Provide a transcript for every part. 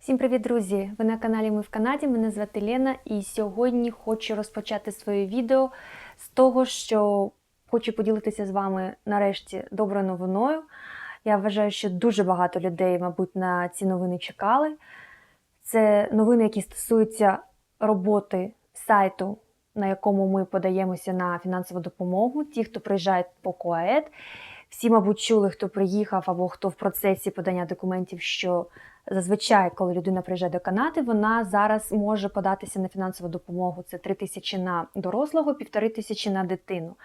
Всім привіт, друзі! Ви на каналі Ми в Канаді. Мене звати Лена, і сьогодні хочу розпочати своє відео з того, що хочу поділитися з вами нарешті доброю новиною. Я вважаю, що дуже багато людей, мабуть, на ці новини чекали. Це новини, які стосуються роботи сайту, на якому ми подаємося на фінансову допомогу. Ті, хто приїжджає по КОАЕД. Всі, мабуть, чули, хто приїхав або хто в процесі подання документів, що зазвичай, коли людина приїжджає до Канади, вона зараз може податися на фінансову допомогу. Це 3 тисячі на дорослого, півтори тисячі на дитину.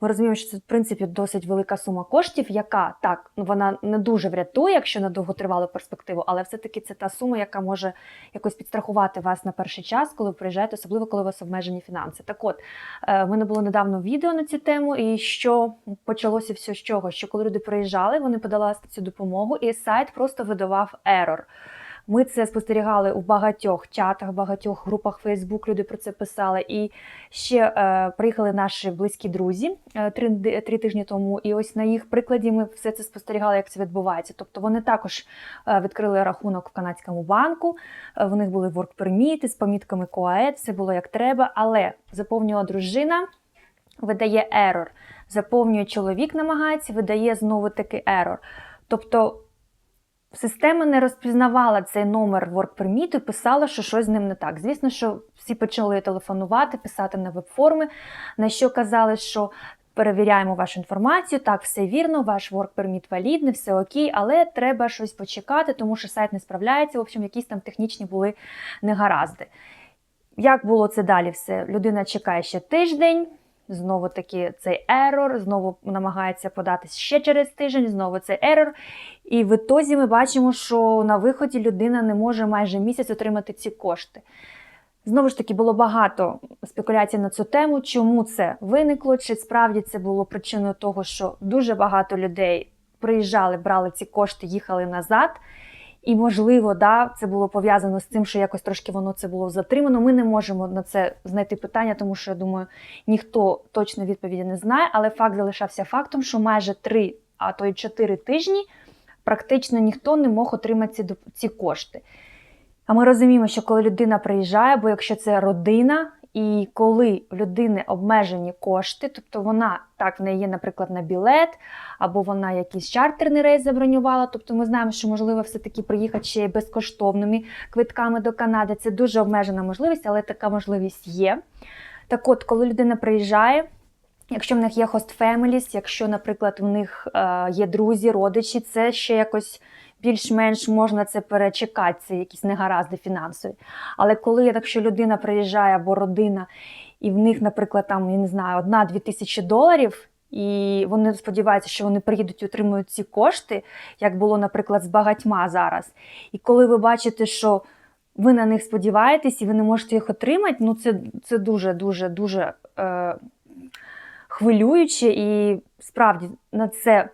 Ми розуміємо, що це в принципі досить велика сума коштів, яка так вона не дуже врятує, якщо на довготривалу перспективу, але все-таки це та сума, яка може якось підстрахувати вас на перший час, коли ви приїжджаєте, особливо коли у вас обмежені фінанси. Так от е, в мене було недавно відео на цю тему, і що почалося все з чого? Що коли люди приїжджали, вони подали цю допомогу, і сайт просто видавав ерор. Ми це спостерігали у багатьох чатах, багатьох групах Facebook, Люди про це писали. І ще е, приїхали наші близькі друзі е, три, три тижні тому. І ось на їх прикладі ми все це спостерігали, як це відбувається. Тобто вони також е, відкрили рахунок в канадському банку. е, В них були permit з помітками КОАЕД, все було як треба, але заповнювала дружина, видає ерор. Заповнює чоловік, намагається, видає знову таки ерор. Тобто Система не розпізнавала цей номер work permit і писала, що щось з ним не так. Звісно, що всі почали телефонувати, писати на веб-форми, на що казали, що перевіряємо вашу інформацію, так, все вірно, ваш work permit валідний, все окей, але треба щось почекати, тому що сайт не справляється. В общем, якісь там технічні були негаразди. Як було це далі? Все? Людина чекає ще тиждень. Знову таки цей ерор, знову намагається податись ще через тиждень, знову цей ерор. І в ітозі ми бачимо, що на виході людина не може майже місяць отримати ці кошти. Знову ж таки, було багато спекуляцій на цю тему, чому це виникло, чи справді це було причиною того, що дуже багато людей приїжджали, брали ці кошти, їхали назад. І, можливо, да, це було пов'язано з тим, що якось трошки воно це було затримано. Ми не можемо на це знайти питання, тому що я думаю, ніхто точно відповіді не знає. Але факт залишався фактом, що майже три, а то й чотири тижні практично ніхто не мог отримати ці, ці кошти. А ми розуміємо, що коли людина приїжджає, бо якщо це родина, і коли в людини обмежені кошти, тобто вона так в неї є, наприклад, на білет, або вона якийсь чартерний рейс забронювала. Тобто ми знаємо, що можливо все-таки приїхати ще безкоштовними квитками до Канади. Це дуже обмежена можливість, але така можливість є. Так от, коли людина приїжджає, якщо в них є host families, якщо, наприклад, в них е, є друзі, родичі, це ще якось більш-менш можна це перечекати, це якісь негаразди фінансові. Але коли якщо людина приїжджає або родина, і в них, наприклад, там, я не знаю, одна-дві тисячі доларів, і вони сподіваються, що вони приїдуть і отримують ці кошти, як було, наприклад, з багатьма зараз. І коли ви бачите, що ви на них сподіваєтесь і ви не можете їх отримати, ну це, це дуже, дуже, дуже е, хвилююче, і справді на це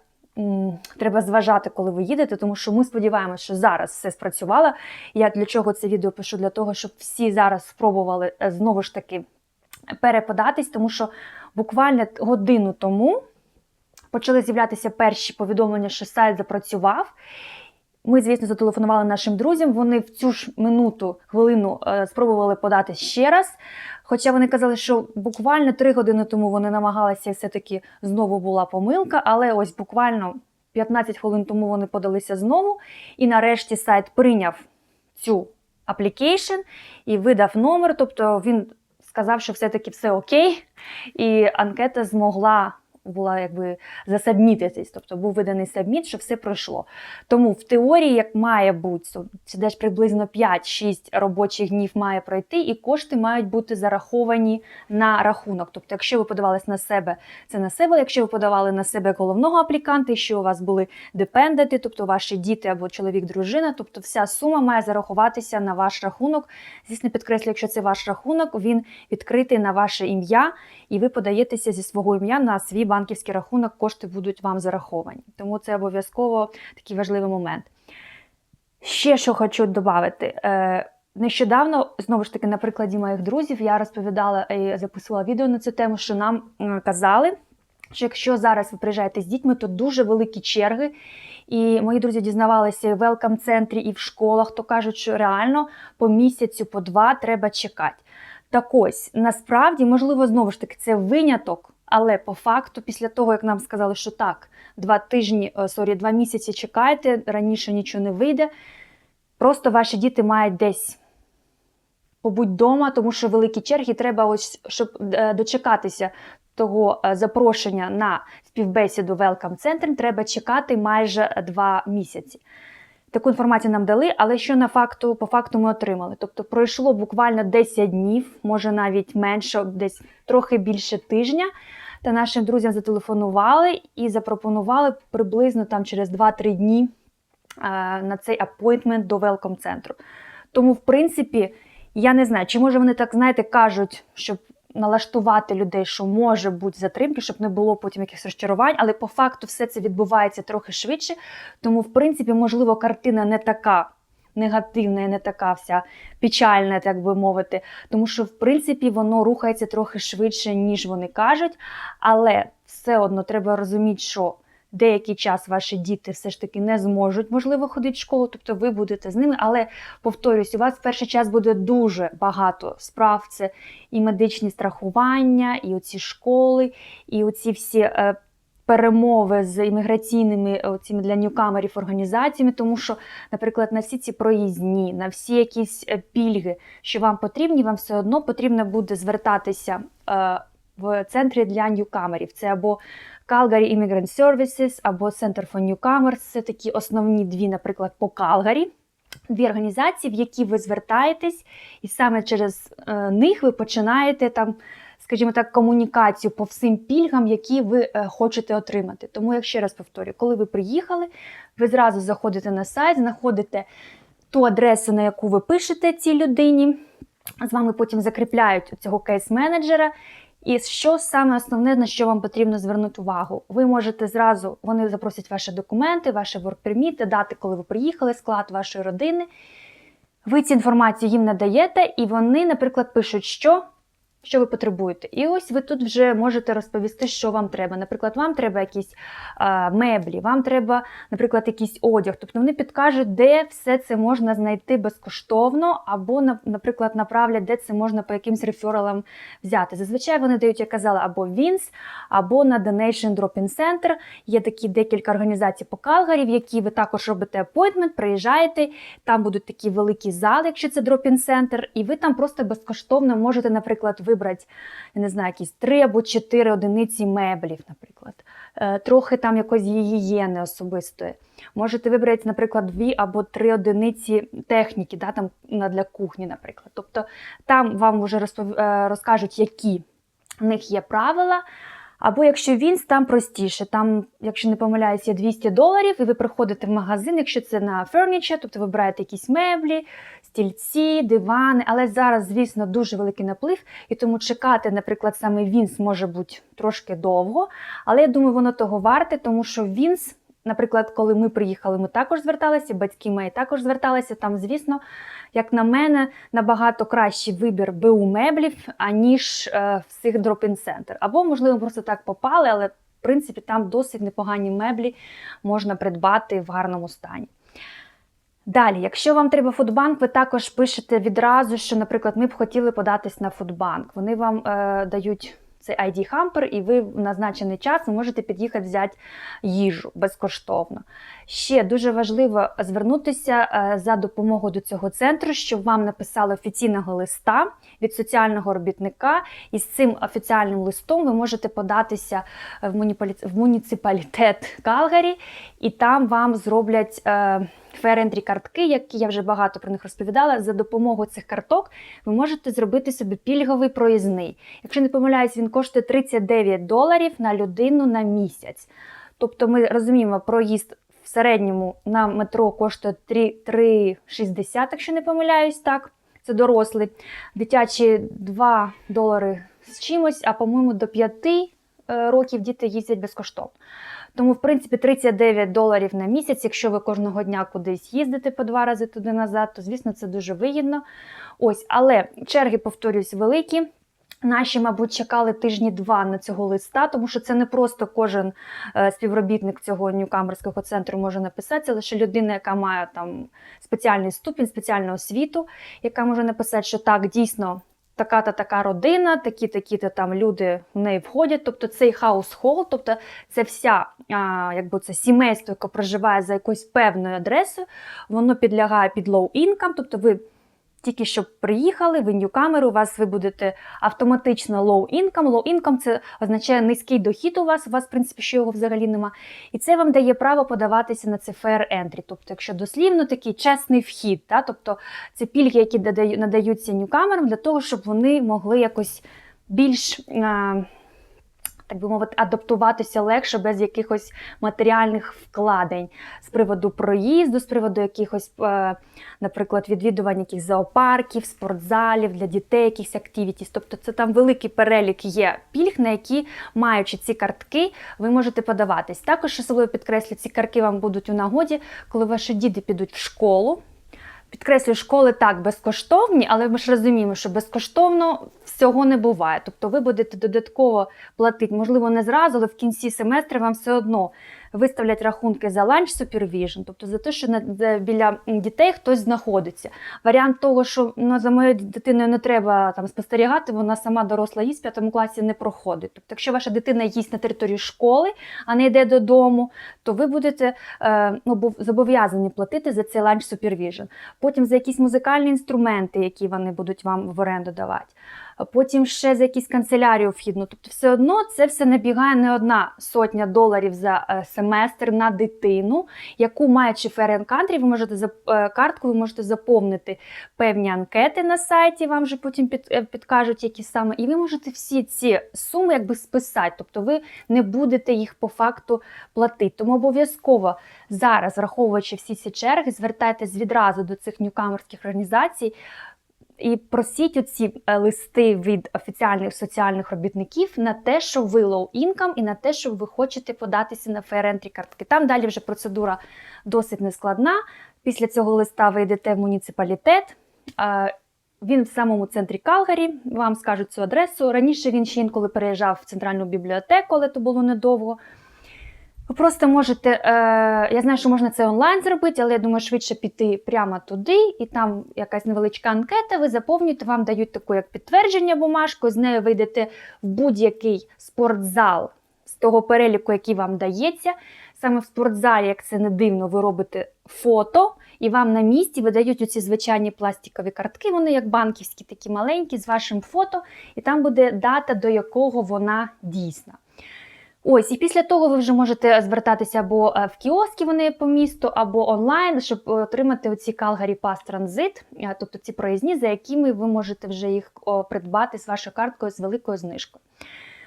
треба зважати, коли ви їдете, тому що ми сподіваємося, що зараз все спрацювало. Я для чого це відео пишу? Для того, щоб всі зараз спробували е, знову ж таки переподатись, тому що буквально годину тому почали з'являтися перші повідомлення, що сайт запрацював. Ми, звісно, зателефонували нашим друзям. Вони в цю ж минуту, хвилину е, спробували подати ще раз. Хоча вони казали, що буквально три години тому вони намагалися, і все-таки знову була помилка, але ось буквально 15 хвилин тому вони подалися знову. І нарешті сайт прийняв цю аплікейшн і видав номер. Тобто він сказав, що все-таки все окей, і анкета змогла. Була якби засабмітитись, тобто був виданий сабміт, що все пройшло. Тому в теорії, як має бути, це десь приблизно 5-6 робочих днів має пройти, і кошти мають бути зараховані на рахунок. Тобто, якщо ви подавались на себе, це на себе. Якщо ви подавали на себе головного апліканта, і що у вас були депенденти, тобто ваші діти або чоловік, дружина, тобто вся сума має зарахуватися на ваш рахунок. Звісно, підкреслю, якщо це ваш рахунок, він відкритий на ваше ім'я, і ви подаєтеся зі свого ім'я на свій банківський рахунок, кошти будуть вам зараховані. Тому це обов'язково такий важливий момент. Ще що хочу додати. Е, Нещодавно, знову ж таки, на прикладі моїх друзів, я розповідала і записувала відео на цю тему, що нам казали, що якщо зараз ви приїжджаєте з дітьми, то дуже великі черги, І мої друзі дізнавалися в велкам-центрі, і в школах, то кажуть, що реально по місяцю, по два треба чекати. Так ось, насправді, можливо, знову ж таки, це виняток, але по факту, після того, як нам сказали, що так, два тижні, е, сорі, два місяці чекайте, раніше нічого не вийде. Просто ваші діти мають десь побудь вдома, тому що великі черги треба, ось, щоб е, дочекатися того е, запрошення на співбесіду Welcome Center, треба чекати майже два місяці. Таку інформацію нам дали, але що на факту, по факту ми отримали. Тобто пройшло буквально 10 днів, може навіть менше, десь трохи більше тижня. Та нашим друзям зателефонували і запропонували приблизно там через 2-3 дні е, на цей апойнтмент до велком центру. Тому, в принципі, я не знаю, чи може вони так, знаєте, кажуть, щоб налаштувати людей, що може бути затримки, щоб не було потім якихось розчарувань, але по факту все це відбувається трохи швидше. Тому, в принципі, можливо, картина не така негативна і не така вся печальна, так би мовити. Тому що, в принципі, воно рухається трохи швидше, ніж вони кажуть. Але все одно треба розуміти, що деякий час ваші діти все ж таки не зможуть, можливо, ходити в школу, тобто ви будете з ними. Але повторюсь, у вас в перший час буде дуже багато справ. Це і медичні страхування, і оці школи, і оці всі. Перемови з імміграційними е, цими для ньюкамерів організаціями, тому що, наприклад, на всі ці проїзні, на всі якісь е, пільги, що вам потрібні, вам все одно потрібно буде звертатися е, в центрі для ньюкамерів. Це або Calgary Immigrant Services, або Center for Newcomers. Це такі основні дві, наприклад, по Калгарі. Дві організації, в які ви звертаєтесь, і саме через них ви починаєте там, скажімо так, комунікацію по всім пільгам, які ви е, хочете отримати. Тому, я ще раз повторюю, коли ви приїхали, ви зразу заходите на сайт, знаходите ту адресу, на яку ви пишете цій людині. З вами потім закріпляють цього кейс-менеджера. І що саме основне, на що вам потрібно звернути увагу? Ви можете зразу, вони запросять ваші документи, ваші воркперміти, дати, коли ви приїхали, склад вашої родини. Ви цю інформацію їм надаєте, і вони, наприклад, пишуть, що що ви потребуєте. І ось ви тут вже можете розповісти, що вам треба. Наприклад, вам треба якісь а, меблі, вам треба, наприклад, якийсь одяг. Тобто вони підкажуть, де все це можна знайти безкоштовно, або, наприклад, направлять, де це можна по якимсь рефералам взяти. Зазвичай вони дають, я казала, або Вінс, або на Donation Drop-in Center. Є такі декілька організацій по Калгарі, в які ви також робите апойтмент, приїжджаєте, там будуть такі великі зали, якщо це Drop-in Center, і ви там просто безкоштовно можете, наприклад, вибрати, я не знаю, якісь три або чотири одиниці меблів, наприклад, Е, трохи там якоїсь гігієни особистої. Можете вибрати, наприклад, дві або три одиниці техніки, да, там для кухні, наприклад. Тобто там вам вже е, розкажуть, які в них є правила. Або якщо він там простіше, там, якщо не помиляюсь, є 200 доларів, і ви приходите в магазин, якщо це на ферніче, тобто вибираєте якісь меблі, стільці, дивани. Але зараз, звісно, дуже великий наплив, і тому чекати, наприклад, саме Вінс може бути трошки довго. Але я думаю, воно того варте, тому що Вінс. Наприклад, коли ми приїхали, ми також зверталися, батьки мої також зверталися. Там, звісно, як на мене, набагато кращий вибір БУ меблів, аніж е, в цих дропін центр Або, можливо, просто так попали, але в принципі там досить непогані меблі можна придбати в гарному стані. Далі, якщо вам треба фудбанк, ви також пишете відразу, що, наприклад, ми б хотіли податись на фудбанк. Вони вам е, дають цей ID Hamper, і ви в назначений час можете під'їхати взяти їжу безкоштовно. Ще дуже важливо звернутися е, за допомогою до цього центру, щоб вам написали офіційного листа від соціального робітника, і з цим офіціальним листом ви можете податися в муніципалітет Калгарі, і там вам зроблять. Ферендрі картки, які я вже багато про них розповідала. За допомогою цих карток ви можете зробити собі пільговий проїзний. Якщо не помиляюсь, він коштує 39 доларів на людину на місяць. Тобто, ми розуміємо, проїзд в середньому на метро коштує 3,60, якщо не помиляюсь, так. Це дорослий. Дитячі 2 долари з чимось, а по-моєму, до 5 е, років діти їздять безкоштовно. Тому, в принципі, 39 доларів на місяць, якщо ви кожного дня кудись їздите по два рази туди назад, то звісно це дуже вигідно. Ось, але черги, повторюсь, великі. Наші, мабуть, чекали тижні два на цього листа, тому що це не просто кожен е, співробітник цього ньюкамерського центру може написати, це лише людина, яка має там спеціальний ступінь, спеціальну освіту, яка може написати, що так, дійсно. Така-та така родина, такі-такі-то там люди в неї входять. Тобто цей хаус-хол, тобто це вся а, якби це сімейство, яке проживає за якоюсь певною адресою, воно підлягає під income, тобто ви тільки що приїхали, ви ньюкамери, у вас ви будете автоматично low income. Low income – це означає низький дохід у вас, у вас, в принципі, що його взагалі нема. І це вам дає право подаватися на це fair entry. Тобто, якщо дослівно такий чесний вхід, та? тобто це пільги, які надаються ньюкамерам для того, щоб вони могли якось більш. а, так би мовити, адаптуватися легше без якихось матеріальних вкладень з приводу проїзду, з приводу якихось, е, наприклад, відвідувань якихось зоопарків, спортзалів для дітей, якихось активітіс. Тобто це там великий перелік є пільг, на які, маючи ці картки, ви можете подаватись. Також особливо підкреслю, ці картки вам будуть у нагоді, коли ваші діти підуть в школу. Підкреслюю, школи так безкоштовні, але ми ж розуміємо, що безкоштовно всього не буває. Тобто ви будете додатково платити, можливо, не зразу, але в кінці семестру вам все одно виставлять рахунки за lunch supervision, тобто за те, що на- біля дітей хтось знаходиться. Варіант того, що ну, за моєю дитиною не треба там спостерігати, вона сама доросла їсть в п'ятому класі не проходить. Тобто, якщо ваша дитина їсть на території школи, а не йде додому, то ви будете е, ну, зобов'язані платити за цей lunch supervision. Потім за якісь музикальні інструменти, які вони будуть вам в оренду давати. Потім ще за якісь канцелярію вхідну. Тобто, все одно це все набігає не одна сотня доларів за е, семестр на дитину, яку маючи and Country, ви можете за е, картку, ви можете заповнити певні анкети на сайті, вам вже потім під, е, підкажуть, які саме, і ви можете всі ці суми якби списати. Тобто ви не будете їх по факту платити. Тому обов'язково зараз, враховуючи всі ці черги, звертайтесь відразу до цих ньюкамерських організацій. І просіть оці е, листи від офіціальних соціальних робітників на те, що ви low income і на те, що ви хочете податися на fair картки. Там далі вже процедура досить нескладна. Після цього листа ви йдете в муніципалітет. Він в самому центрі Калгарі, вам скажуть цю адресу. Раніше він ще інколи переїжджав в центральну бібліотеку, але то було недовго. Ви просто можете, е, я знаю, що можна це онлайн зробити, але я думаю, швидше піти прямо туди, і там якась невеличка анкета, ви заповнюєте, вам дають таку як підтвердження бумажку, з нею ви йдете в будь-який спортзал з того переліку, який вам дається. Саме в спортзалі, як це не дивно, ви робите фото, і вам на місці видають оці звичайні пластикові картки, вони як банківські, такі маленькі, з вашим фото, і там буде дата, до якого вона дійсна. Ось, і після того ви вже можете звертатися або е, в кіоски вони по місту, або онлайн, щоб отримати оці Calgary Pass Transit, е, тобто ці проїзні, за якими ви можете вже їх придбати з вашою карткою з великою знижкою.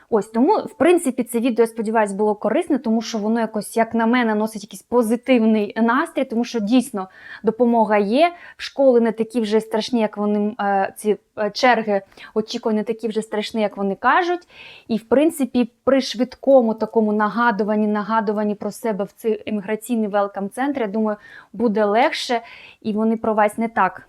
Ось тому, в принципі, це відео, я сподіваюся, було корисне, тому що воно якось, як на мене, носить якийсь позитивний настрій, тому що дійсно допомога є. Школи не такі вже страшні, як вони е, ці е, черги очікувань не такі вже страшні, як вони кажуть. І, в принципі, при швидкому такому нагадуванні, нагадуванні про себе в цей імміграційний велкам центр, я думаю, буде легше, і вони про вас не так.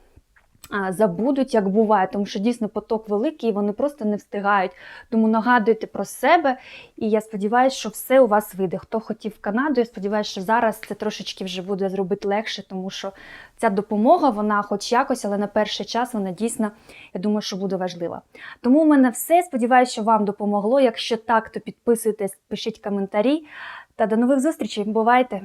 Забудуть, як буває, тому що дійсно поток великий, вони просто не встигають. Тому нагадуйте про себе, і я сподіваюся, що все у вас вийде. Хто хотів в Канаду, я сподіваюся, що зараз це трошечки вже буде зробити легше, тому що ця допомога, вона хоч якось, але на перший час вона дійсно, я думаю, що буде важлива. Тому у мене все. Сподіваюся, що вам допомогло. Якщо так, то підписуйтесь, пишіть коментарі. Та до нових зустрічей. Бувайте!